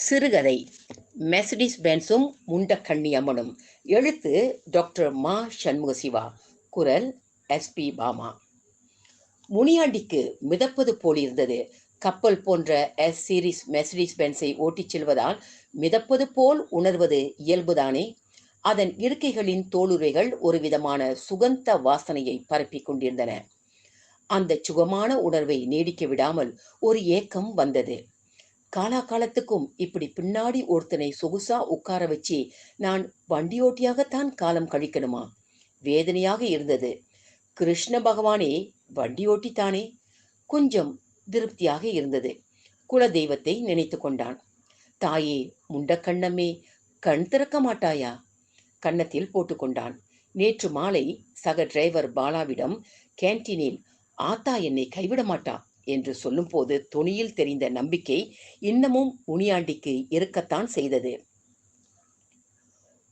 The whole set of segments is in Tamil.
சிறுகதை. மெசடிஸ் பென்ஸும் முண்டக்கண்ணி அம்மனும். எழுத்து டாக்டர் மா. சண்முக சிவா. குரல் எஸ்பி பாமா. முனியாண்டிக்கு மிதப்பது போலிருந்தது. கப்பல் போன்ற எஸ் சீரிஸ் மெசடிஸ் பென்ஸை ஓட்டிச் செல்வதால் மிதப்பது போல் உணர்வது இயல்புதானே? அதன் இருக்கைகளின் தோளுரைகள் ஒரு விதமான சுகந்த வாசனையை பரப்பிக் கொண்டிருந்தன. அந்த சுகமான உணர்வை நீடிக்க விடாமல் ஒரு ஏக்கம் வந்தது. காலாகாலத்துக்கும் இப்படி பின்னாடி ஒருத்தனை சொகுசா உட்கார வச்சு நான் வண்டியோட்டியாகத்தான் காலம் கழிக்கணுமா? வேதனையாக இருந்தது. கிருஷ்ண பகவானே வண்டியோட்டித்தானே? கொஞ்சம் திருப்தியாக இருந்தது. குல தெய்வத்தை நினைத்து கொண்டான். தாயே முண்டக்கண்ணமே கண் திறக்க மாட்டாயா? கன்னத்தில் போட்டுக்கொண்டான் நேற்று மாலை சக டிரைவர் பாலாவிடம் கேன்டீனில் ஆத்தா என்னை கைவிட மாட்டா. என்று சொல்லும்போது துணியில் தெரிந்த நம்பிக்கை இன்னமும் முனியாண்டிக்கு இருக்கத்தான் செய்தது.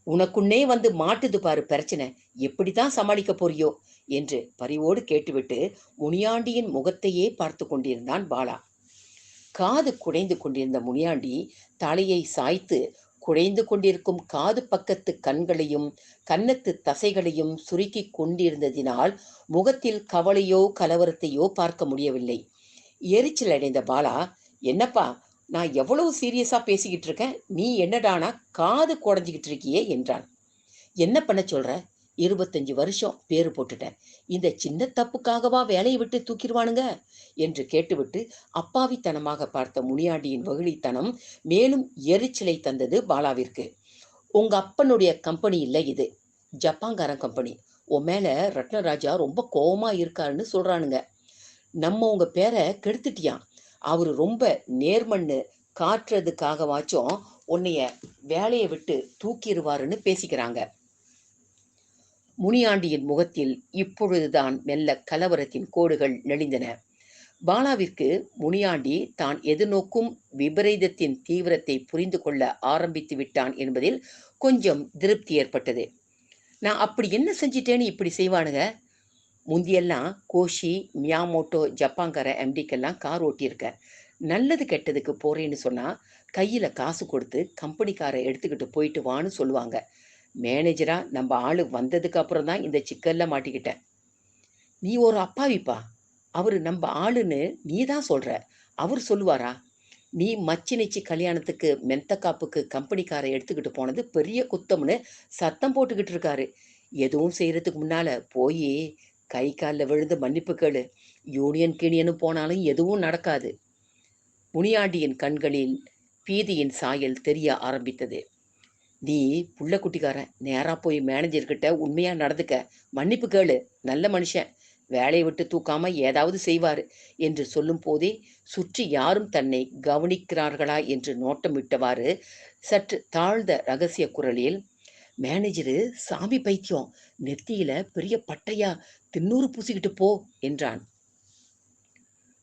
உனக்குன்னே வந்து மாட்டுது பாரு பிரச்சனை எப்படிதான் சமாளிக்க போறியோ? என்று பரிவோடு கேட்டுவிட்டு முனியாண்டியின் முகத்தையே பார்த்து கொண்டிருந்தான் பாலா. காது குடைந்து கொண்டிருந்த முனியாண்டி தலையை சாய்த்து குடைந்து கொண்டிருக்கும் காது பக்கத்து கண்களையும் கன்னத்து தசைகளையும் சுருக்கி கொண்டிருந்ததினால் முகத்தில் கவலையோ கலவரத்தையோ பார்க்க முடியவில்லை. எரிச்சல் அடைந்த பாலா என்னப்பா நான் எவ்வளவு சீரியஸாக பேசிக்கிட்டு இருக்கேன் நீ என்னடானா காது குடஞ்சிக்கிட்டு இருக்கியே என்றான். என்ன பண்ண சொல்ற? இருபத்தஞ்சு வருஷம் பேரு போட்டுட்டேன். இந்த சின்ன தப்புக்காகவா வேலையை விட்டு தூக்கிடுவானுங்க? என்று கேட்டுவிட்டு அப்பாவித்தனமாக பார்த்த முனியாண்டியின் வகிழித்தனம் மேலும் எரிச்சலை தந்தது பாலாவிற்கு. உங்க அப்பனுடைய கம்பெனி இல்லை இது. ஜப்பாங்காரன் கம்பெனி. உன் மேல ரத்னராஜா ரொம்ப கோபமா இருக்காருன்னு சொல்றானுங்க. நம்ம உங்க பேரை கெடுத்துட்டியான் அவரு ரொம்ப நேர்மண்ணு காட்டுறதுக்காகவாச்சும் உன்னைய வேலையை விட்டு தூக்கிடுவாருன்னு பேசிக்கிறாங்க. முனியாண்டியின் முகத்தில் இப்பொழுதுதான் மெல்ல கலவரத்தின் கோடுகள் நெளிந்தன. பாலாவிற்கு முனியாண்டி தான் எதிர்நோக்கும் விபரீதத்தின் தீவிரத்தை புரிந்து கொள்ள ஆரம்பித்து விட்டான் என்பதில் கொஞ்சம் திருப்தி ஏற்பட்டது. நான் அப்படி என்ன செஞ்சிட்டேன்னு இப்படி செய்வானுங்க? முந்தியெல்லாம் கோஷி மியாமோட்டோ ஜப்பாங்கார எம்டிக்கெல்லாம் கார் ஓட்டியிருக்க நல்லது கெட்டதுக்கு போறேன்னு சொன்னா கையில காசு கொடுத்து கம்பெனிக்காரை எடுத்துக்கிட்டு போயிட்டு வான்னு சொல்லுவாங்க. மேனேஜரா நம்ம ஆளு வந்ததுக்கு அப்புறம் தான் இந்த சிக்கல்ல மாட்டிக்கிட்டேன் நீ ஒரு அப்பாவிப்பா. அவர் நம்ம ஆளுன்னு நீ தான் சொல்ற. அவர் சொல்லுவாரா நீ மச்சி நிச்சி கல்யாணத்துக்கு மெத்த காப்புக்கு கம்பெனிக்காரை எடுத்துக்கிட்டு போனது பெரிய குத்தம்னு சத்தம் போட்டுக்கிட்டு இருக்காரு. எதுவும் செய்யறதுக்கு முன்னால போய் கை காலில் விழுந்து மன்னிப்பு கேளு. யூனியன் கிணியனு போனாலும் எதுவும் நடக்காது. முனியாண்டியின் கண்களில் பீதியின் சாயல் தெரிய ஆரம்பித்தது. நீ புள்ள குட்டிக்காரன். நேராக போய் மேனேஜர்கிட்ட உண்மையாக நடந்துக்க. மன்னிப்பு கேளு. நல்ல மனுஷன். வேலையை விட்டு தூக்காம ஏதாவது செய்வார் என்று சொல்லும் போதே சுற்றி யாரும் தன்னை கவனிக்கிறார்களா என்று நோட்டமிட்டவாறு சற்று தாழ்ந்த ரகசிய குரலில் மேனேஜரு சாமி பைத்தியம். நெத்தியில பெரிய பட்டையா தின்னூறு பூசிக்கிட்டு போ என்றான்.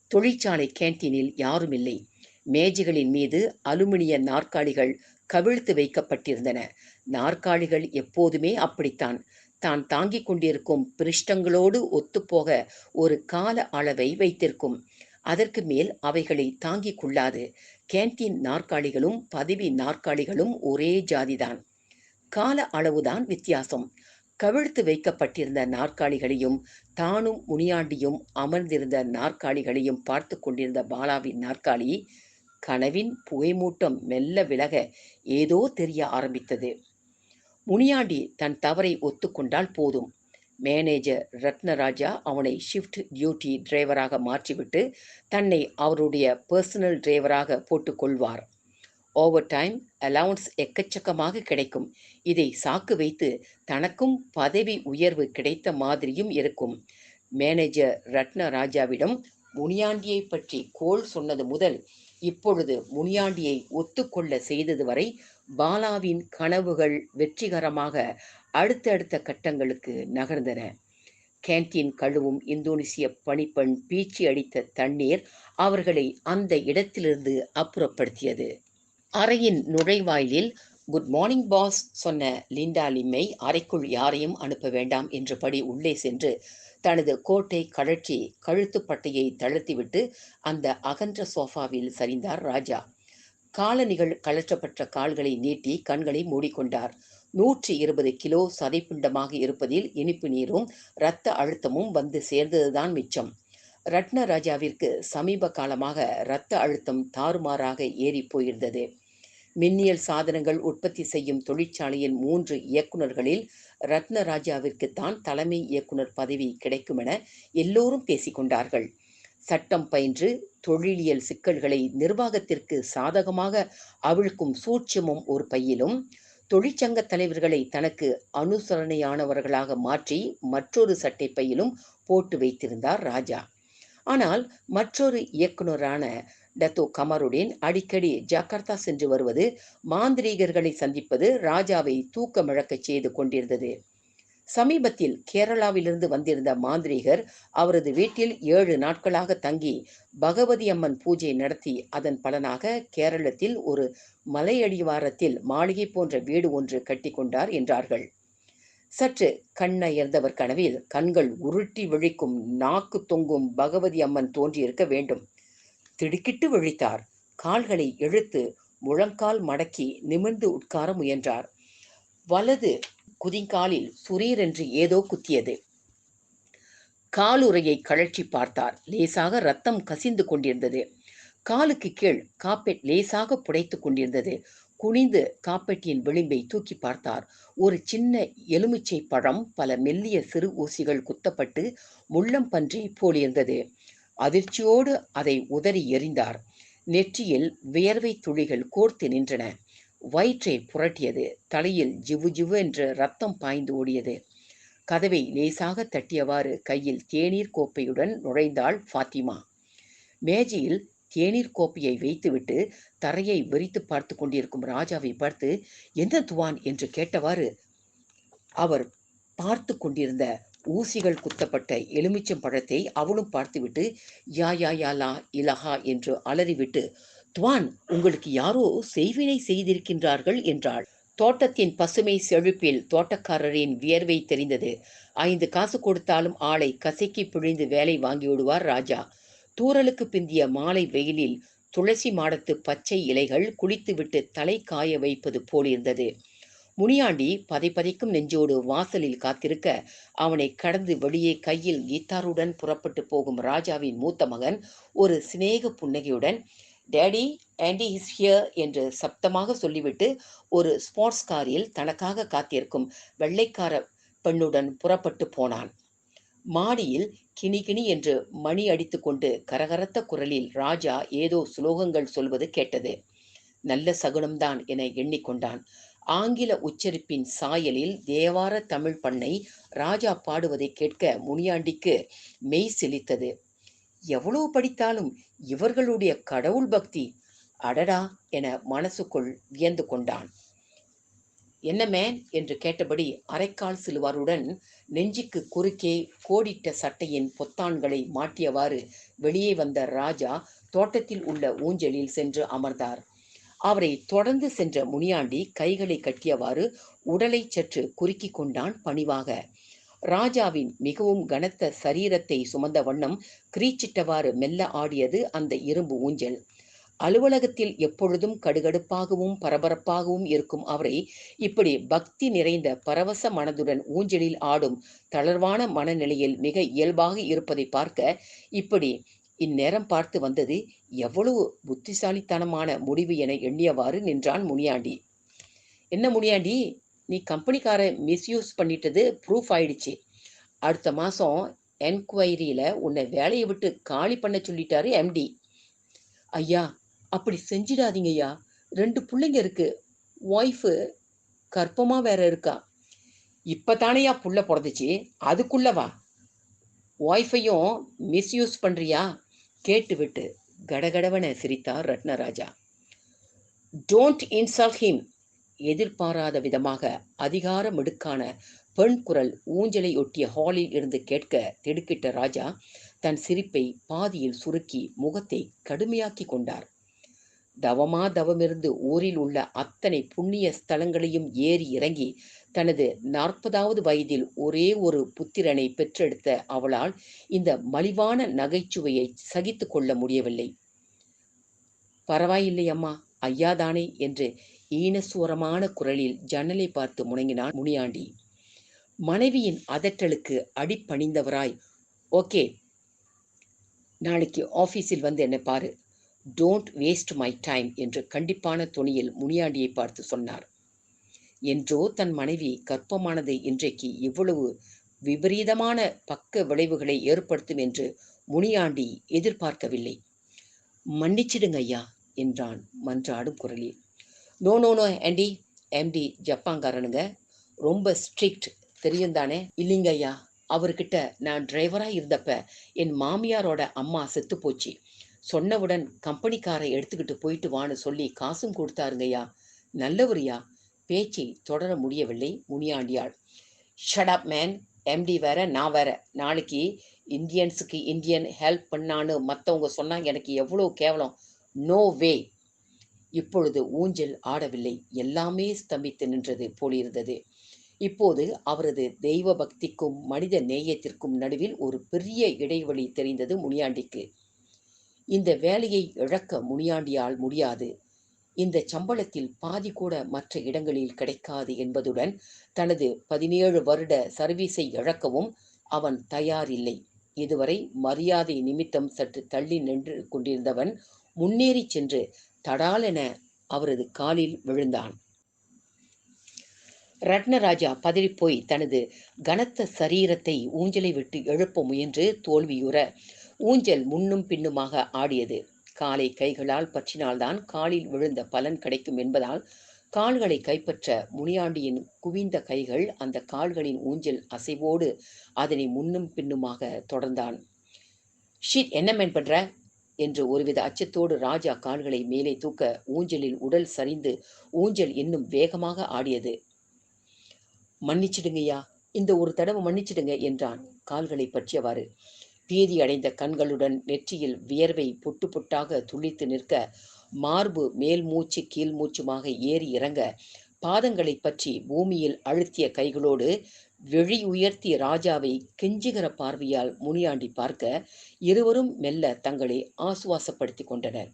தொழிற்சாலை கேன்டீனில் யாரும் இல்லை மேஜைகளின் மீது அலுமினிய நாற்காலிகள் கவிழ்த்து வைக்கப்பட்டிருந்தன. நாற்காலிகள் எப்போதுமே அப்படித்தான். தான் தாங்கிக் கொண்டிருக்கும் பிருஷ்டங்களோடு ஒத்துப்போக ஒரு கால அளவை வைத்திருக்கும். அதற்கு மேல் அவைகளை தாங்கிக் கொள்ளாது. கேன்டீன் நாற்காலிகளும் பதவி நாற்காலிகளும் ஒரே ஜாதிதான். கால அளவுதான் வித்தியாசம். கவிழ்த்து வைக்கப்பட்டிருந்த நாற்காலிகளையும் தானும் முனியாண்டியும் அமர்ந்திருந்த நாற்காலிகளையும் பார்த்து கொண்டிருந்த பாலாவின் நாற்காலி கனவின் புகைமூட்டம் மெல்ல விலக ஏதோ தெரிய ஆரம்பித்தது. முனியாண்டி தன் தவறை ஒத்துக்கொண்டால் போதும். மேனேஜர் ரத்னராஜா அவனை ஷிஃப்ட் டியூட்டி டிரைவராக மாற்றிவிட்டு தன்னை அவருடைய பர்சனல் டிரைவராக போட்டுக்கொள்வார் ஓவர் டைம் அலவுன்ஸ் எக்கச்சக்கமாக கிடைக்கும். இதை சாக்கு வைத்து தனக்கும் பதவி உயர்வு கிடைத்த மாதிரியும் இருக்கும். மேனேஜர் ரத்னராஜாவிடம் முனியாண்டியை பற்றி கோல் சொன்னது முதல் இப்பொழுது முனியாண்டியை ஒத்துக்கொள்ள செய்தது வரை பாலாவின் கனவுகள் வெற்றிகரமாக அடுத்தடுத்த கட்டங்களுக்கு நகர்ந்தன. கேன்டீன் கழுவும் இந்தோனேசிய பணிப்பெண் பீச்சி அடித்த தண்ணீர் அவர்களை அந்த இடத்திலிருந்து அப்புறப்படுத்தியது. அறையின் நுழைவாயிலில் குட் மார்னிங் பாஸ் சொன்ன லிண்டா லிம்மை அறைக்குள் யாரையும் அனுப்ப வேண்டாம் என்றபடி உள்ளே சென்று தனது கோட்டை கழற்றி கழுத்துப்பட்டையை தளர்த்திவிட்டு அந்த அகன்ற சோஃபாவில் சரிந்தார் ராஜா. காலணிகள் கழற்றப்பட்ட கால்களை நீட்டி கண்களை மூடிக்கொண்டார். நூற்றி இருபது கிலோ சதைப்பிண்டமாக இருப்பதில் இனிப்பு நீரும் இரத்த அழுத்தமும் வந்து சேர்ந்ததுதான் மிச்சம். ரத்னராஜாவிற்கு சமீப காலமாக இரத்த அழுத்தம் தாறுமாறாக ஏறி போயிருந்தது. மின்னியல் சாதனங்கள் உற்பத்தி செய்யும் தொழிற்சாலையின் மூன்று இயக்குநர்களில் ரத்னராஜாவிற்கு தான் தலைமை இயக்குனர் பதவி கிடைக்கும் என எல்லோரும் பேசிக்கொண்டார்கள். சட்டம் பயின்று தொழிலியல் சிக்கல்களை நிர்வாகத்திற்கு சாதகமாக அவிழ்க்கும் சூட்சமும் ஒரு பையிலும் தொழிற்சங்க தலைவர்களை தனக்கு அனுசரணையானவர்களாக மாற்றி மற்றொரு சட்டை பையிலும் போட்டு வைத்திருந்தார் ராஜா. ஆனால் மற்றொரு இயக்குனரான டத்து கமருடீன் அடிக்கடி ஜகார்த்தா சென்று வருவது மாந்திரீகர்களை சந்திப்பது ராஜாவை தூக்கமிழக்கச் செய்து கொண்டிருந்தது. சமீபத்தில் கேரளாவிலிருந்து வந்திருந்த மாந்திரீகர் அவரது வீட்டில் ஏழு நாட்களாக தங்கி பகவதி அம்மன் பூஜை நடத்தி அதன் பலனாக கேரளத்தில் ஒரு மலையடிவாரத்தில் மாளிகை போன்ற வீடு ஒன்று கட்டி கொண்டார் என்றார்கள். சற்று கண்ணயர்ந்தவர் கனவில் கண்கள் உருட்டி விழிக்கும் நாக்கு தொங்கும் பகவதி அம்மன் தோன்றியிருக்க வேண்டும். திடுக்கிட்டு விழித்தார். கால்களை இழுத்து முழங்கால் மடக்கி நிமிர்ந்து உட்கார முயன்றார். வலது குதிங்காலில் சுரீரென்று ஏதோ குத்தியது. காலுறையை கழற்றி பார்த்தார். லேசாக ரத்தம் கசிந்து கொண்டிருந்தது. காலுக்கு கீழ் காப்பெட் லேசாக புடைத்து கொண்டிருந்தது. குனிந்து காப்பெட்டியின் விளிம்பை தூக்கி பார்த்தார். ஒரு சின்ன எலுமிச்சை பழம் பல மெல்லிய சிறு ஊசிகள் குத்தப்பட்டு முள்ளம் பன்றி போலிருந்தது. அதிர்ச்சியோடு அதை உதறி எறிந்தார். நெற்றியில் வியர்வை துளிகள் கோர்த்து நின்றன. வயிற்றை புரட்டியது. தலையில் ஜிவு ஜிவு என்று ரத்தம் பாய்ந்து ஓடியது. கதவை லேசாக தட்டியவாறு கையில் தேநீர் கோப்பையுடன் நுழைந்தாள் ஃபாத்திமா. மேஜையில் தேநீர் கோப்பையை வைத்துவிட்டு தரையை விரித்து பார்த்து கொண்டிருக்கும் ராஜாவை பார்த்து என்ன துவான்? என்று கேட்டவாறு அவர் பார்த்து கொண்டிருந்த ஊசிகள் குத்தப்பட்ட எலுமிச்சம் பழத்தை அவளும் பார்த்துவிட்டு யா யா யா லா இலஹா என்று அலறிவிட்டு துவான் உங்களுக்கு யாரோ செய்வினை செய்திருக்கின்றார்கள் என்றாள். தோட்டத்தின் பசுமை செழிப்பில் தோட்டக்காரரின் வியர்வை தெரிந்தது. ஐந்து காசு கொடுத்தாலும் ஆளை கசக்கி பிழிந்து வேலை வாங்கிவிடுவார் ராஜா. தூரலுக்கு பிந்திய மாலை வெயிலில் துளசி மாடத்து பச்சை இலைகள் குளித்துவிட்டு தலை காய வைப்பது போலிருந்தது. முனியாண்டி பதைப்பதைக்கும் நெஞ்சோடு வாசலில் காத்திருக்க அவனை கடந்து வெளியே கையில் கீத்தாருடன் புறப்பட்டு போகும் ராஜாவின் மூத்த மகன் ஒரு சிநேக புன்னகையுடன் டேடி ஆண்டி இஸ் ஹியர் என்று சப்தமாக சொல்லிவிட்டு ஒரு ஸ்போர்ட்ஸ் காரில் தனக்காக காத்திருக்கும் வெள்ளைக்கார பெண்ணுடன் புறப்பட்டு போனான். மாடியில் கிணி கிணி என்று மணி அடித்துக்கொண்டு கரகரத்த குரலில் ராஜா ஏதோ சுலோகங்கள் சொல்வது கேட்டது. நல்ல சகுனம்தான் என எண்ணிக்கொண்டான் ஆங்கில உச்சரிப்பின் சாயலில் தேவார தமிழ் பண்ணை ராஜா பாடுவதை கேட்க முனியாண்டிக்கு மெய் செழித்தது எவ்வளவு படித்தாலும் இவர்களுடைய கடவுள் பக்தி அடடா என மனசுக்குள் வியந்து கொண்டான். என்ன மேன்? என்று கேட்டபடி அரைக்கால் சிலுவாருடன் நெஞ்சுக்கு குறுக்கே கோடிட்ட சட்டையின் பொத்தான்களை மாட்டியவாறு வெளியே வந்த ராஜா தோட்டத்தில் உள்ள ஊஞ்சலில் சென்று அமர்ந்தார். அவரை தொடர்ந்து சென்ற முனியாண்டி கைகளை கட்டியவாறு உடலை சற்று குறுக்கிக் கொண்டான் பணிவாக. ராஜாவின் மிகவும் கனத்த சரீரத்தை சுமந்த வண்ணம் கிரீச்சிட்டவாறு மெல்ல ஆடியது அந்த இரும்பு ஊஞ்சல். அலுவலகத்தில் எப்பொழுதும் கடுகடுப்பாகவும் பரபரப்பாகவும் இருக்கும் அவரை இப்படி பக்தி நிறைந்த பரவச மனதுடன் ஊஞ்சலில் ஆடும் தளர்வான மனநிலையில் மிக இயல்பாக இருப்பதை பார்க்க இப்படி இந்நேரம் பார்த்து வந்தது எவ்வளவு புத்திசாலித்தனமான முடிவு என எண்ணியவாறு நின்றான் முனியாண்டி. என்ன முனியாண்டி நீ கம்பெனிக்கார மிஸ்யூஸ் பண்ணிட்டது ப்ரூஃப் ஆயிடுச்சு. அடுத்த மாதம் என்கொயரியில் உன்னை வேலையை விட்டு காலி பண்ண சொல்லிட்டாரு எம்டி ஐயா அப்படி செஞ்சிடாதீங்க ஐயா ரெண்டு பிள்ளைங்க இருக்கு. ஒய்ஃபு கற்பமா வேற இருக்கா. இப்பதானையா புள்ள பிறந்துச்சு. அதுக்குள்ளவா ஒய்ஃபையும் மிஸ்யூஸ் பண்றியா? கேட்டுவிட்டு கடகடவன சிரித்தார் ரத்னராஜா. டோன்ட் இன்சல்ட் ஹிம் எதிர்பாராத விதமாக அதிகார மிடுக்கான பெண் குரல் ஊஞ்சலை ஒட்டிய ஹாலில் இருந்து கேட்க திடுக்கிட்ட ராஜா தன் சிரிப்பை பாதியில் சுருக்கி முகத்தை கடுமையாக்கி கொண்டார். தவமா தவமிருந்து ஊரில் உள்ள அத்தனை புண்ணிய ஸ்தலங்களையும் ஏறி இறங்கி தனது நாற்பதாவது வயதில் ஒரே ஒரு புத்திரனை பெற்றெடுத்த அவளால் இந்த மலிவான நகைச்சுவையை சகித்து கொள்ள முடியவில்லை. பரவாயில்லை அம்மா ஐயாதானே என்று ஈனசுவரமான குரலில் ஜன்னலை பார்த்து முணங்கினான் முனியாண்டி. மனைவியின் அதட்டலுக்கு அடிப்பணிந்தவராய் ஓகே நாளைக்கு ஆஃபீஸில் வந்து என்னை பாரு. டோன்ட் வேஸ்ட் மை டைம் என்று கண்டிப்பான துணியில் முனியாண்டியை பார்த்து சொன்னார். என்றோ தன் மனைவி கர்ப்பமானது இன்றைக்கு இவ்வளவு விபரீதமான பக்க விளைவுகளை ஏற்படுத்தும் என்று முனியாண்டி எதிர்பார்க்கவில்லை. மன்னிச்சிடுங்க ஐயா என்றான் மன்றாடும் குரலில். No no no aunty MD ஜப்பாங்காரனுங்க ரொம்ப ஸ்ட்ரிக்ட் தெரியும் தானே இல்லைங்க ஐயா அவர்கிட்ட நான் டிரைவராக இருந்தப்ப என் மாமியாரோட அம்மா செத்து போச்சு. சொன்னவுடன் கம்பெனிக்காரை எடுத்துக்கிட்டு போயிட்டு வான்னு சொல்லி காசும் கொடுத்தாருங்கய்யா நல்லவரியா பேச்சை தொடர முடியவில்லை முனியாண்டியாள். ஷடப் மேன் எம்டி வேற நான் வேற. நாளைக்கு இந்தியன்ஸுக்கு இந்தியன் ஹெல்ப் பண்ணான்னு மற்றவங்க சொன்னாங்க. எனக்கு எவ்வளோ கேவலம். நோ வே இப்பொழுது ஊஞ்சல் ஆடவில்லை. எல்லாமே ஸ்தம்பித்து நின்றது போலிருந்தது இப்போது அவரது தெய்வ பக்திக்கும் மனித நேயத்திற்கும் நடுவில் ஒரு பெரிய இடைவெளி தெரிந்தது முனியாண்டிக்கு. இந்த வேலையை இழக்க முனியாண்டியால் முடியாது. இந்த சம்பளத்தில் பாதி கூட மற்ற இடங்களில் கிடைக்காது என்பதுடன் தனது பதினேழு வருட சர்வீஸை இழக்கவும் அவன் தயாரில்லை. இதுவரை மரியாதை நிமித்தம் சற்று தள்ளி நின்று கொண்டிருந்தவன் முன்னேறி சென்று தடாலென அவரது காலில் விழுந்தான். ரத்னராஜா பதறிப்போய் தனது கனத்த சரீரத்தை ஊஞ்சலை விட்டு எழுப்ப முயன்று தோல்வியுற ஊஞ்சல் முன்னும் பின்னுமாக ஆடியது. காலை கைகளால் பற்றினால்தான் காலில் விழுந்த பலன் கிடைக்கும் என்பதால் கால்களை கைப்பற்ற முனியாண்டியின் குவிந்த கைகள் அந்த கால்களின் ஊஞ்சல் அசைவோடு அதனை முன்னும் பின்னுமாக தொடர்ந்தான். ஷீட் என்ன மேன் பண்ற என்று ஒருவித அச்சத்தோடு ராஜா கால்களை மேலே தூக்க ஊஞ்சலில் உடல் சரிந்து ஊஞ்சல் இன்னும் வேகமாக ஆடியது. மன்னிச்சிடுங்கய்யா இந்த ஒரு தடவை மன்னிச்சிடுங்க என்றான். கால்களை பற்றியவாறு. பீதி அடைந்த கண்களுடன் நெற்றியில் வியர்வை புட்டு புட்டாக துளித்து நிற்க மார்பு மேல் மூச்சு கீழ் மூச்சுமாக ஏறி இறங்க பாதங்களை பற்றி பூமியில் அழுத்திய கைகளோடு வெளி உயர்த்திய ராஜாவை கெஞ்சுகிற பார்வையால் முனியாண்டி பார்க்க இருவரும் மெல்ல தங்களை ஆசுவாசப்படுத்தி கொண்டனர்.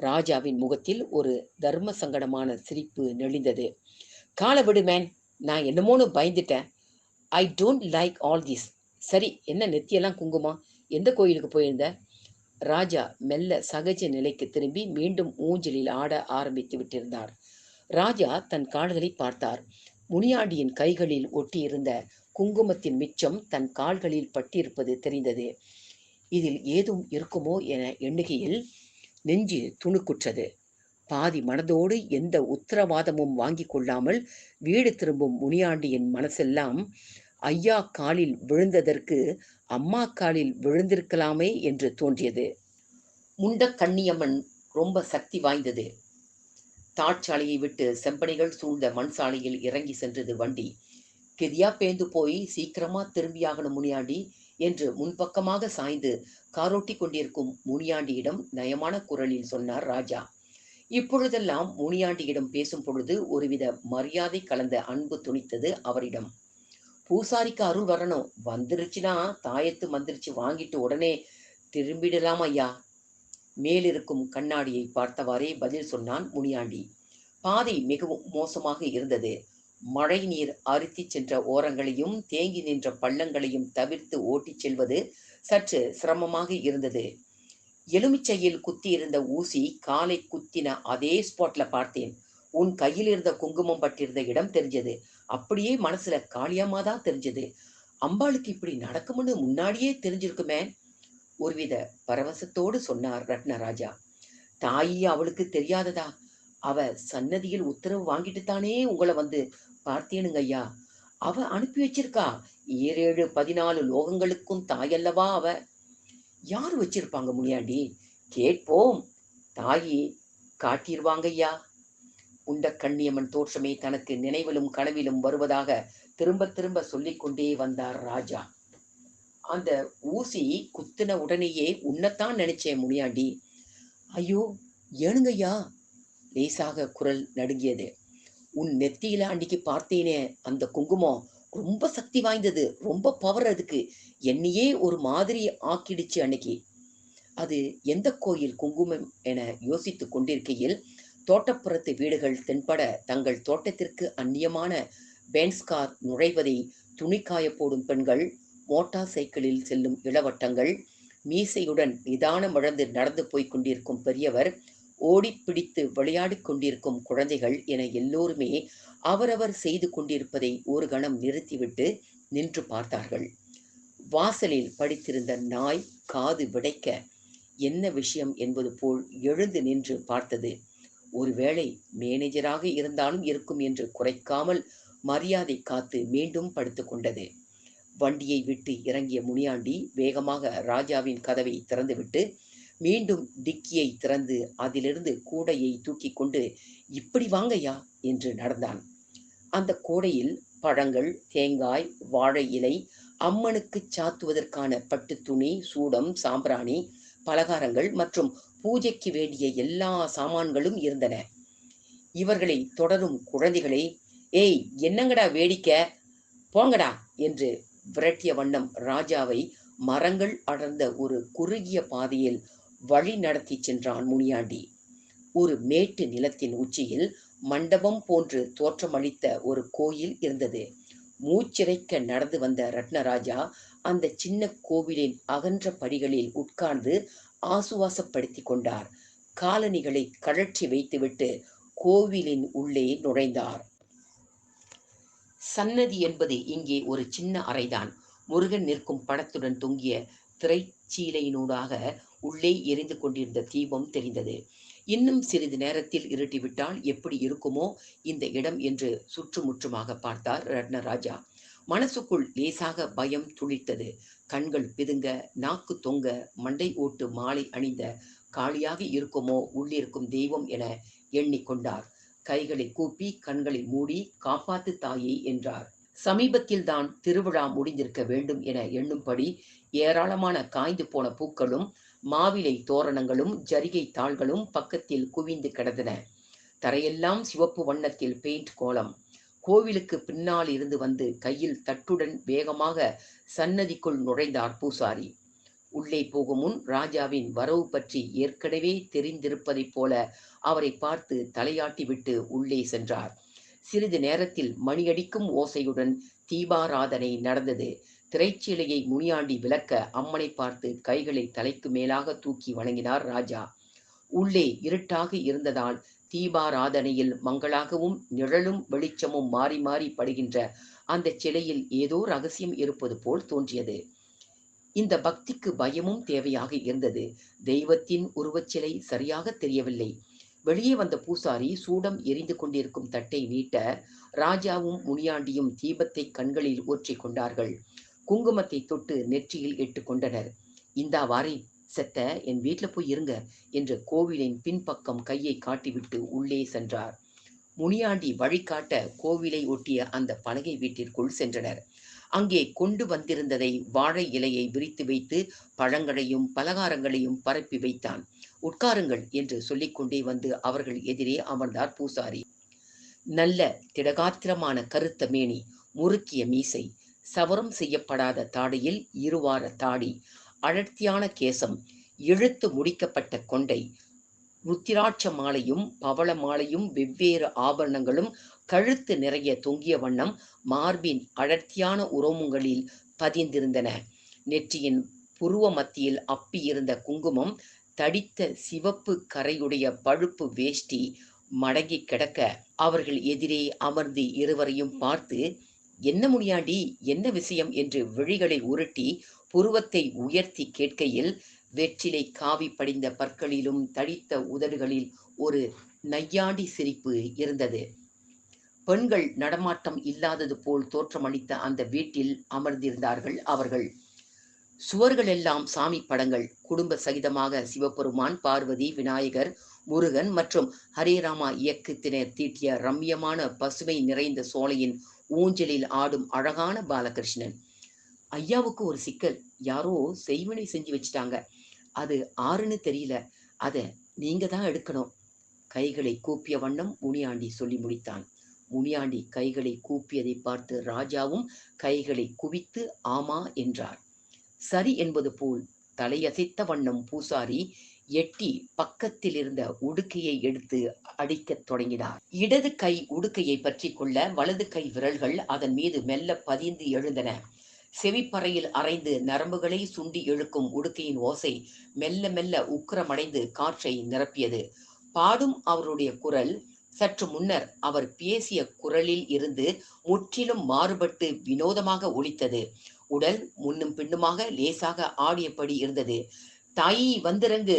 ராஜாவின் முகத்தில் ஒரு தர்ம சங்கடமான சிரிப்பு நெளிந்தது. கால விடுமேன் நான் என்னமோன்னு பயந்துட்டேன். I don't like all this சரி என்ன நெத்தியெல்லாம் குங்குமா எந்த கோயிலுக்கு போயிருந்த? ராஜா மெல்ல சகஜ நிலைக்கு திரும்பி மீண்டும் ஊஞ்சலில் ஆட ஆரம்பித்து விட்டிருந்தார். ராஜா தன் கால்களை பார்த்தார். முனியாண்டியின் கைகளில் ஒட்டியிருந்த குங்குமத்தின் மிச்சம் தன் கால்களில் பட்டிருப்பது தெரிந்தது. இதில் ஏதும் இருக்குமோ என எண்ணுகையில் நெஞ்சு துணுக்குற்றது. பாதி மனதோடு எந்த உத்தரவாதமும் வாங்கி கொள்ளாமல் வீடு திரும்பும் முனியாண்டியின் மனசெல்லாம் ஐயா காலில் விழுந்ததற்கு அம்மா காலில் விழுந்திருக்கலாமே என்று தோன்றியது. முண்ட கண்ணியம்மன் ரொம்ப சக்தி வாய்ந்தது. தாட்சாலையை விட்டு செம்பனைகள் சூழ்ந்த மண் சாலையில் இறங்கி சென்றது வண்டி. கெதியா பேந்து போய் சீக்கிரமா திரும்பியாகணும் முனியாண்டி என்று முன்பக்கமாக சாய்ந்து காரோட்டி கொண்டிருக்கும் முனியாண்டியிடம் நயமான குரலில் சொன்னார் ராஜா. இப்பொழுதெல்லாம் முனியாண்டியிடம் பேசும் பொழுது ஒருவித மரியாதை கலந்த அன்பு துணித்தது அவரிடம். பூசாரிக்கு அருள் வரணும். வந்துருச்சுன்னா தாயத்து மந்திரிச்சு வாங்கிட்டு உடனே திரும்பிடலாம் ஐயா. மேலிருக்கும் கண்ணாடியை பார்த்தவாறே பதில் சொன்னான் முனியாண்டி. பாதை மிகவும் மோசமாக இருந்தது. மழை நீர் அறுத்தி சென்ற ஓரங்களையும் தேங்கி நின்ற பள்ளங்களையும் தவிர்த்து ஓட்டிச் செல்வது சற்று சிரமமாக இருந்தது. எலுமிச்சையில் குத்தி இருந்த ஊசி காலை குத்தின அதே ஸ்பாட்ல பார்த்தேன். உன் கையில் இருந்த குங்குமம் பட்டிருந்த இடம் தெரிஞ்சது. அப்படியே மனசுல காளியம்மா தான் தெரிஞ்சது. அம்பாளுக்கு இப்படி நடக்கும்னு முன்னாடியே தெரிஞ்சிருக்குமே ஒருவித பரவசத்தோடு சொன்னார் ரத்னராஜா தாயி அவளுக்கு தெரியாததா? அவ சன்னதியில் உத்தரவு வாங்கிட்டு தானே உங்களை வந்து பார்த்தேனுங்க ஐயா அவ அனுப்பி வச்சிருக்கா. ஏழு பதினாலு லோகங்களுக்கும் தாயல்லவா அவ? யார் வச்சிருப்பாங்க முனியாண்டி? கேட்போம். தாயி காட்டிடுவாங்க ஐயா உண்ட கண்ணியம்மன் தோற்றமே தனக்கு நினைவிலும் கனவிலும் வருவதாக திரும்ப திரும்ப சொல்லிக்கொண்டே வந்தார் ராஜா. அந்த ஊசி குத்தின உடனேயே உன்னைத்தான் நினைச்சேன் முனியாண்டி. ஐயோ ஏனுங்கய்யா? லேசாக குரல் நடுங்கியது. உன் நெத்தியில அன்னைக்கு பார்த்தேனே அந்த குங்குமம் ரொம்ப சக்தி வாய்ந்தது ரொம்ப பவர் அதுக்கு. என்னையே ஒரு மாதிரி ஆக்கிடுச்சு அன்னைக்கு. அது எந்த கோயில் குங்குமம் என யோசித்து கொண்டிருக்கையில் தோட்டப்புறத்து வீடுகள் தென்பட தங்கள் தோட்டத்திற்கு அந்நியமான பென்ஸ்கார் நுழைவதை துணிக்காய போடும் பெண்கள் மோட்டார் சைக்கிளில் செல்லும் இளவட்டங்கள் மீசையுடன் நிதானமிழந்து நடந்து போய்க் கொண்டிருக்கும் பெரியவர் ஓடிப்பிடித்து விளையாடிக் கொண்டிருக்கும் குழந்தைகள் என எல்லோருமே அவரவர் செய்து கொண்டிருப்பதை ஒரு கணம் நிறுத்திவிட்டு நின்று பார்த்தார்கள். வாசலில் படித்திருந்த நாய் காது விடைக்க என்ன விஷயம்? என்பது போல் எழுந்து நின்று பார்த்தது. ஒருவேளை மேனேஜராக இருந்தாலும் இருக்கும் என்று குறைக்காமல் மரியாதை காத்து மீண்டும் படுத்துக்கொண்டது வண்டியை விட்டு இறங்கிய முனியாண்டி வேகமாக ராஜாவின் கதவை திறந்துவிட்டு மீண்டும் டிக்கியை திறந்து அதிலிருந்து கூடையை தூக்கி கொண்டு இப்படி வாங்கய்யா என்று நடந்தான். அந்த கூடையில் பழங்கள் தேங்காய் வாழை இலை அம்மனுக்கு சாத்துவதற்கான பட்டு துணி சூடம் சாம்பிராணி பலகாரங்கள் மற்றும் பூஜைக்கு வேண்டிய எல்லா சாமான்களும் இருந்தன. இவர்களை தொடரும் குழந்தைகளை ஏய் என்னங்கடா வேடிக்கை? போங்கடா என்று விரட்டிய வண்ணம் ராஜாவை மரங்கள் அடர்ந்த ஒரு குறுகிய பாதையில் வழி நடத்தி சென்றான் முனியாண்டி. ஒரு மேட்டு நிலத்தின் உச்சியில் மண்டபம் போன்று தோற்றமளித்த ஒரு கோயில் இருந்தது. மூச்சிறைக்க நடந்து வந்த ரத்னராஜா அந்த சின்ன கோவிலின் அகன்ற படிகளில் உட்கார்ந்து ஆசுவாசப்படுத்தி கொண்டார். காலணிகளை கழற்றி வைத்துவிட்டு கோவிலின் உள்ளே நுழைந்தார். சன்னதி என்பது இங்கே ஒரு சின்ன அறைதான். முருகன் நிற்கும் படத்துடன் தொங்கிய திரைச்சீலையினூடாக உள்ளே எரிந்து கொண்டிருந்த தீபம் தெரிந்தது. இன்னும் சிறிது நேரத்தில் இருட்டிவிட்டால் எப்படி இருக்குமோ இந்த இடம் என்று சுற்றுமுற்றுமாக பார்த்தார் ரத்னராஜா மனசுக்குள் லேசாக பயம் துளித்தது கண்கள் பிதுங்க நாக்கு தொங்க மண்டை ஓட்டு மாலை அணிந்த காளியாக இருக்குமோ உள்ளிருக்கும் தெய்வம் என எண்ணிக்கொண்டார் கைகளை கூப்பி கண்களை மூடி காப்பாத்து தாயே என்றார். சமீபத்தில் தான் திருவிழா முடிந்திருக்க வேண்டும் என எண்ணும்படி ஏராளமான காய்ந்து போன பூக்களும் மாவிலை தோரணங்களும் ஜரிகை தாள்களும் பக்கத்தில் குவிந்து கிடந்தன. தரையெல்லாம் சிவப்பு வண்ணத்தில் பெயிண்ட் கோலம். கோவிலுக்கு பின்னால் இருந்து வந்து கையில் தட்டுடன் வேகமாக சன்னதிக்குள் நுழைந்தார் பூசாரி. உள்ளே போகும் முன் ராஜாவின் வரவு பற்றி ஏற்கனவே தெரிந்திருப்பதைப் போல அவரை பார்த்து தலையாட்டிவிட்டு உள்ளே சென்றார். சிறிது நேரத்தில் மணியடிக்கும் ஓசையுடன் தீபாராதனை நடந்தது. திரைச்சீலையை முனியாண்டி விளக்க அம்மனை பார்த்து கைகளை தலைக்கு மேலாக தூக்கி வணங்கினார் ராஜா. உள்ளே இருட்டாக இருந்ததால் தீபாராதனையில் மங்களாகவும் நிழலும் வெளிச்சமும் மாறி மாறி படுகின்ற அந்த சிலையில் ஏதோ ரகசியம் இருப்பது போல் தோன்றியது. இந்த பக்திக்கு பயமும் தேவையாக இருந்தது. தெய்வத்தின் உருவச்சிலை சரியாக தெரியவில்லை. வெளியே வந்த பூசாரி சூடம் எரிந்து கொண்டிருக்கும் தட்டை நீட்ட ராஜாவும் முனியாண்டியும் தீபத்தை கண்களில் ஊற்றிக் கொண்டார்கள். குங்குமத்தை தொட்டு நெற்றியில் இட்டுக் கொண்டனர். இந்தா வாரி செத்த என் வீட்டில் போய் இருங்க என்று கோவிலின் பின்பக்கம் கையை காட்டிவிட்டு உள்ளே சென்றார். முனியாண்டி வழிகாட்ட கோவிலை ஒட்டிய அந்த பலகை வீட்டிற்குள் சென்றனர். அங்கே கொண்டு வந்திருந்ததை வாழை இலையை விரித்து வைத்து பழங்களையும் பலகாரங்களையும் பரப்பி வைத்தான். உட்காருங்கள் என்று சொல்லிக்கொண்டே வந்து அவர்கள் எதிரே அமர்ந்தார் பூசாரி. நல்ல திடகாத்திரமான கருத்த மேனி முறுக்கிய மீசை சவரம் செய்யப்படாத தாடியில் இருவார தாடி அடர்த்தியான கேசம் இழுத்து முடிக்கப்பட்ட கொண்டை ருத்திராட்ச மாலையும் பவள மாலையும் வெவ்வேறு ஆபரணங்களும் கழுத்து நிறைய தொங்கிய வண்ணம் மார்பின் அடர்த்தியான உரோமங்களில் பதிந்திருந்தன. நெற்றியின் புருவ மத்தியில் அப்பி இருந்த குங்குமம் தடித்த சிவப்பு கரையுடைய பழுப்பு வேஷ்டி மடங்கி கிடக்க அவர்கள் எதிரே அமர்ந்து இருவரையும் பார்த்து என்ன முடியாண்டி என்ன விஷயம்? என்று விழிகளை உருட்டி புருவத்தை உயர்த்தி கேட்கையில் வெற்றிலை காவி படிந்த பற்களிலும் தடித்த உதடுகளில் ஒரு நையாண்டி சிரிப்பு இருந்தது. பெண்கள் நடமாட்டம் இல்லாதது போல் தோற்றமளித்த அந்த வீட்டில் அமர்ந்திருந்தார்கள் அவர்கள். சுவர்கள் எல்லாம் சாமி படங்கள் குடும்ப சகிதமாக சிவபெருமான் பார்வதி விநாயகர் முருகன் மற்றும் ஹரேராமா இயக்கத்தினர் தீட்டிய ரம்யமான பசுமை நிறைந்த சோலையின் ஊஞ்சலில் ஆடும் அழகான பாலகிருஷ்ணன். ஐயாவுக்கு ஒரு சிக்கல். யாரோ செய்வினை செஞ்சு வச்சிட்டாங்க. அது ஆறுன்னு தெரியல. அதை நீங்க தான் எடுக்கணும். கைகளை கூப்பிய வண்ணம் முனியாண்டி சொல்லி முடித்தான். முனியாண்டி கைகளை கூப்பியதை பார்த்து ராஜாவும் கைகளை குவித்து ஆமா என்றார் சரி என்பது போல் தலையசைத்த வண்ணம் பூசாரி எட்டி பக்கத்தில் இருந்த உடுக்கையை எடுத்து அடிக்கத் தொடங்கினார். இடது கை உடுக்கையை பற்றி கொள்ள வலது கை விரல்கள் அதன் மீது மெல்ல பதிந்து எழுந்தன. செவிப்பறையில் அரைந்து நரம்புகளை சுண்டி இழுக்கும் உடுக்கையின் ஓசை மெல்ல மெல்ல உக்கிரமடைந்து காற்றை நிரப்பியது. பாடும் அவருடைய குரல் சற்று முன்னர் அவர் பேசிய குரலில் இருந்து முற்றிலும் மாறுபட்டு வினோதமாக ஒலித்தது. உடல் முன்னும் பின்னுமாக லேசாக ஆடியபடி இருந்தது. தாயி வந்திறங்கு.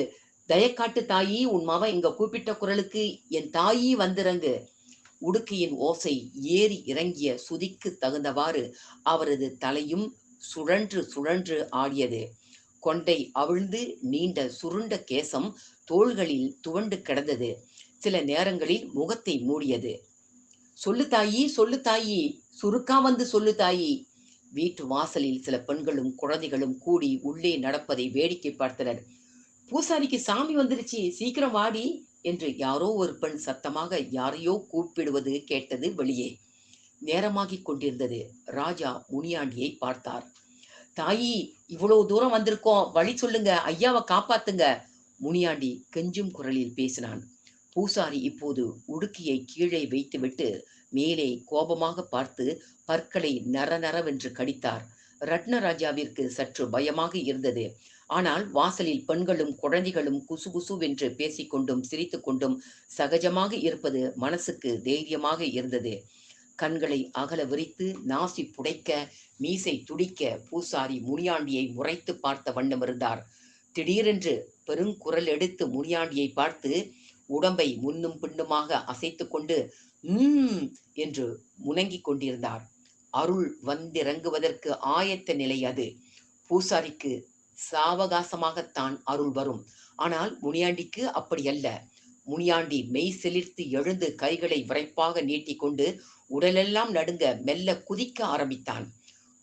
தயக்காட்டு தாயி உன் மாவன் இங்க கூப்பிட்ட குரலுக்கு என் தாயி வந்திறங்கு. உடுக்கையின் ஓசை ஏறி இறங்கிய சுதிக்கு தகுந்தவாறு அவரது தலையும் சுழன்று சுழன்று ஆடியது. கொண்டை அவிழ்ந்து நீண்ட சுருண்ட கேசம் தோள்களில் துவண்டு கிடந்தது. சில நேரங்களில் முகத்தை மூடியது. சொல்லு தாயி சொல்லு தாயி சுருக்கா வந்து சொல்லு தாயி. வீட்டு வாசலில் சில பெண்களும் குழந்தைகளும் கூடி உள்ளே நடப்பதை வேடிக்கை பார்த்தனர். பூசாரிக்கு சாமி வந்துருச்சு சீக்கிரம் வாடி. என்று யாரோ ஒரு பெண் சத்தமாக யாரையோ கூப்பிடுவது கேட்டது வெளியே. நேரமாகிக் கொண்டிருந்தது. ராஜா முனியாண்டியை பார்த்தார். தாயி இவ்வளவு தூரம் வந்திருக்கோம். வழி சொல்லுங்க. ஐயாவை காப்பாத்துங்க. முனியாண்டி கெஞ்சும் குரலில் பேசினான். பூசாரி இப்போது உடுக்கியை கீழே வைத்துவிட்டு மேலே கோபமாக பார்த்து பற்களை நர நரவென்று கடித்தார். ரத்னராஜாவிற்கு சற்று பயமாக இருந்தது. ஆனால் வாசலில் பெண்களும் குழந்தைகளும் குசுகுசுவென்று பேசிக்கொண்டும் சிரித்துக்கொண்டும் சகஜமாக இருப்பது மனசுக்கு தைரியமாக இருந்தது. கண்களை அகல விரித்து நாசி புடைக்க மீசை துடிக்க பூசாரி முனியாண்டியை முறைத்து பார்த்த வண்ணம் இருந்தார். திடீரென்று பெருங்குரல் எடுத்து முனியாண்டியை பார்த்து உடம்பை முன்னும் பின்னுமாக அசைத்து கொண்டு உம் என்று முனங்கிக் கொண்டிருந்தார். அருள் வந்திறங்குவதற்கு ஆயத்த நிலை அது. பூசாரிக்கு சாவகாசமாகத்தான் அருள் வரும். ஆனால் முனியாண்டிக்கு அப்படி அல்ல. முனியாண்டி மெய் செலிர்த்து எழுந்து கைகளை விரைப்பாக நீட்டிக்கொண்டு உடலெல்லாம் நடுங்க மெல்ல குதிக்க ஆரம்பித்தான்.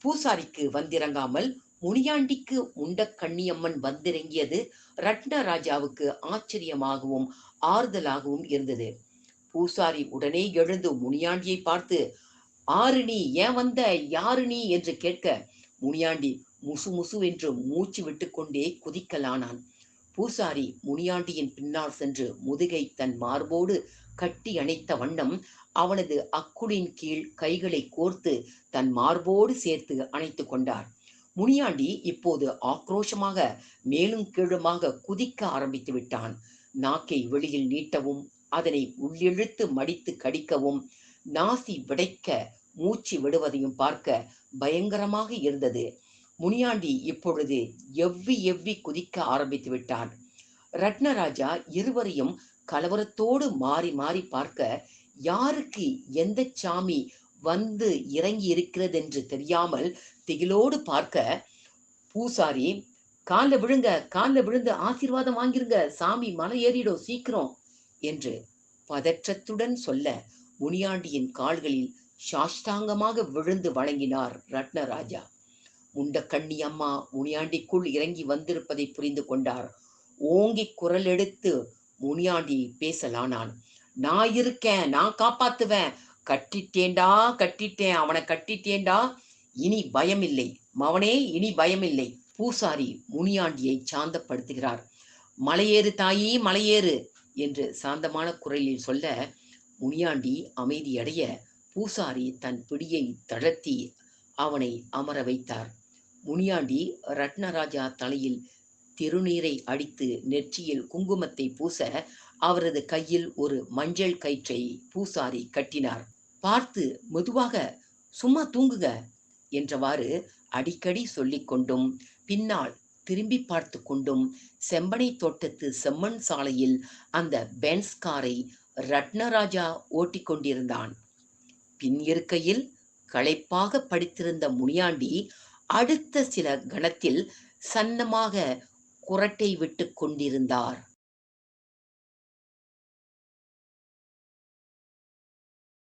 பூசாரிக்கு வந்திறங்காமல் முனியாண்டிக்கு உண்ட கண்ணியம்மன் வந்திறங்கியது ரட்னராஜாவுக்கு ஆச்சரியமாகவும் ஆறுதலாகவும் இருந்தது. பூசாரி உடனே எழுந்து முனியாண்டியை பார்த்து ஆறு நீ ஏன் வந்த? யாரு நீ? என்று கேட்க முனியாண்டி முசு முசு என்று மூச்சு விட்டுக்கொண்டே குதிக்கலானான். பூசாரி முனியாண்டியின் பின்னால் சென்று முதுகை தன் மார்போடு கட்டி அணைத்த வண்ணம் அவனது அக்குளின் கீழ் கைகளை கோர்த்து தன் மார்போடு சேர்த்து அணைத்து கொண்டார். முனியாண்டி இப்போது ஆக்ரோஷமாக மேலும் கீழுமாக குதிக்க ஆரம்பித்து விட்டான். நாக்கை வெளியில் நீட்டவும் அதனை உள்ளிழுத்து மடித்து கடிக்கவும் நாசி விடைக்க மூச்சு விடுவதையும் பார்க்க பயங்கரமாக இருந்தது. முனியாண்டி இப்பொழுது எவ்வி எவ்வி குதிக்க ஆரம்பித்து விட்டான். ரத்னராஜா இருவரையும் கலவரத்தோடு மாறி மாறி பார்க்க யாருக்கு எந்த சாமி வந்து இறங்கி இருக்கிறது என்று தெரியாமல் திகிலோடு பார்க்க பூசாரி காலில் விழுங்க காலில் விழுந்து ஆசீர்வாதம் வாங்கிருங்க சாமி மலை ஏறிடும் சீக்கிரம் என்று பதற்றத்துடன் சொல்ல முனியாண்டியின் கால்களில் சாஷ்டாங்கமாக விழுந்து வணங்கினார் ரத்னராஜா. முண்டக்கண்ணி அம்மா முனியாண்டிக்குள் இறங்கி வந்திருப்பதை புரிந்து கொண்டார். ஓங்கி குரல் எடுத்து முனியாண்டி பேசலானான் நான். இருக்கேன் நான் காப்பாத்துவேன். கட்டிட்டேன்டா கட்டிட்டேன் அவனை கட்டிட்டேன்டா. இனி பயமில்லை. மவனே இனி பயமில்லை. பூசாரி முனியாண்டியை சாந்தப்படுத்துகிறார். மலையேறு தாயி மலையேறு என்று சாந்தமான குரலில் சொல்ல முனியாண்டி அமைதியடைய பூசாரி தன் பிடியை தளர்த்தி அவனை அமர வைத்தார். முனியாண்டி ரத்னராஜா தலையில் திருநீரை அடித்து நெற்றியில் குங்குமத்தை பூச அவரது கையில் ஒரு மஞ்சள் கயிற்றை பூசாரி கட்டினார். பார்த்து மெதுவாக சும்மா தூங்குக என்றவாறு அடிக்கடி சொல்லிக்கொண்டும் பின்னால் திரும்பி பார்த்து கொண்டும் செம்பனை தோட்டத்து செம்மண் சாலையில் அந்த பென்ஸ் காரை ரத்னராஜா ஓட்டிக் கொண்டிருந்தான். பின் இருக்கையில் களைப்பாக படித்திருந்த முனியாண்டி அடுத்த சில கணத்தில் சன்னமாக குரட்டை விட்டு கொண்டிருந்தார்.